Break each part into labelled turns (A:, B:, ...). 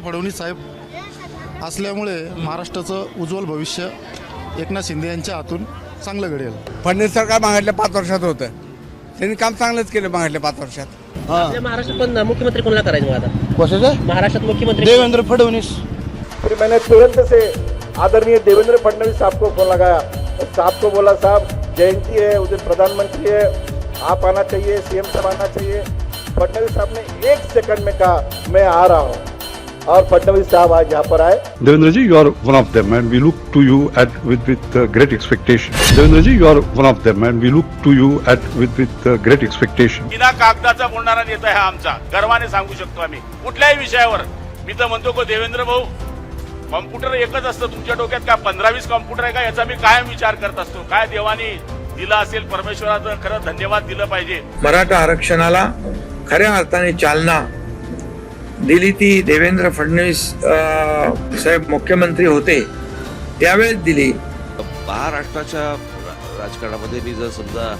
A: फडणवीस साहेब असल्यामुळे महाराष्ट्राचं उज्ज्वल भविष्य एकनाथ शिंदे यांच्या हातून चांगलं घडेल.
B: फडणवीस सरकार मागितल्या पाच वर्षात होतं. त्यांनी काम चांगलंच केलं मागितल्या पाच वर्षात.
C: महाराष्ट्रात पण मुख्यमंत्री कोणाला करायचं आता?
A: कशाचं?
C: महाराष्ट्रात मुख्यमंत्री
A: देवेंद्र फडणवीस.
D: फिर मैंने तुरंत से आदरणीय देवेंद्र फडणवीस साहब को फोन लगाया साहब को बोला साहब जयंती है उधर प्रधानमंत्री है। आप आना चाहिए सीएम साहब आना चाहिए। फडणवीस साहब ने एक सेकंड में कहा मैं आ रहा हूँ। और फडणवीस साहब आज यहाँ पर आए।
E: you are one of them, and we look to you at with with uh, great expectation. Devendra ji, you are one of them, and we look to you at with with uh, great expectation.
F: बिना कागदाचा बोलणारा नेता आहे हा आमचा. गर्वाने सांगू शकतो आम्ही. कुठल्याही विषयावर. मी तर म्हणतो को देवेंद्र भाऊ कॉम्प्युटर एकच असतं तुमच्या डोक्यात काय पंधरा वीस कॉम्प्युटर आहे का? याचा मी कायम विचार करत असतो. काय देवानी दिला असेल परमेश्वराचं खरं धन्यवाद दिलं पाहिजे.
G: मराठा आरक्षणाला खऱ्या अर्थाने चालना दिली ती देवेंद्र फडणवीस साहेब मुख्यमंत्री होते त्यावेळेस दिली.
H: महाराष्ट्राच्या राजकारणामध्ये मी जर समजा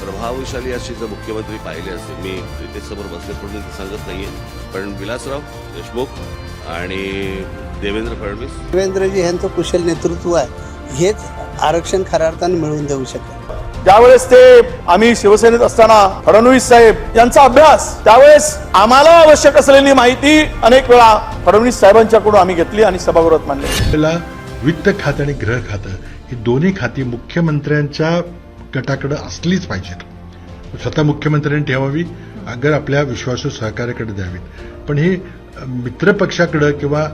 H: प्रभावशाली अशी जर मुख्यमंत्री पाहिले असते मी रितेश समोर बसले पण सांगत नाहीये. पण विलासराव देशमुख आणि देवेंद्र फडणवीस.
I: देवेंद्रजी यांचं कुशल नेतृत्व आहे. हेच आरक्षण खऱ्या अर्थाने मिळवून देऊ शकेल
D: ज्यावेळेस ते आम्ही शिवसेनेत असताना फडणवीस साहेब यांचा अभ्यास त्यावेळेस आम्हाला आवश्यक असलेली माहिती अनेक वेळा फडणवीस साहेबांच्याकडून आम्ही घेतली आणि सभागृहात मांडली.
J: वित्त खातं आणि गृह खातं ही दोन्ही खाती मुख्यमंत्र्यांच्या गटाकडे असलीच पाहिजेत. स्वतः मुख्यमंत्र्यांनी ठेवावी अगर आपल्या विश्वासू सहकार्याकडे द्यावीत. पण हे मित्र मित्रपक्षाकडं किंवा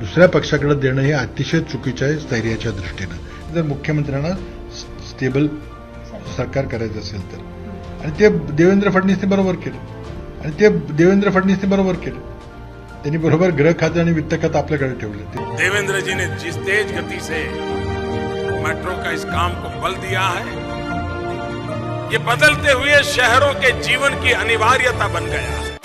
J: दुसऱ्या पक्षाकडे देणं हे अतिशय चुकीचं आहे स्थैर्याच्या दृष्टीनं. जर मुख्यमंत्र्यांना स्टेबल सरकार करायचं असेल तर. आणि ते देवेंद्र फडणवीसने बरोबर केलं. आणि ते देवेंद्र फडणवीसने बरोबर केलं. त्यांनी बरोबर गृह खातं आणि वित्त खातं आपल्याकडे ठेवलं ते.
F: देवेंद्रजी ने जिस तेज गती से मेट्रो का इस काम को बल दिया है ये बदलते हुए शहरों के जीवन की अनिवार्यता बन गया है।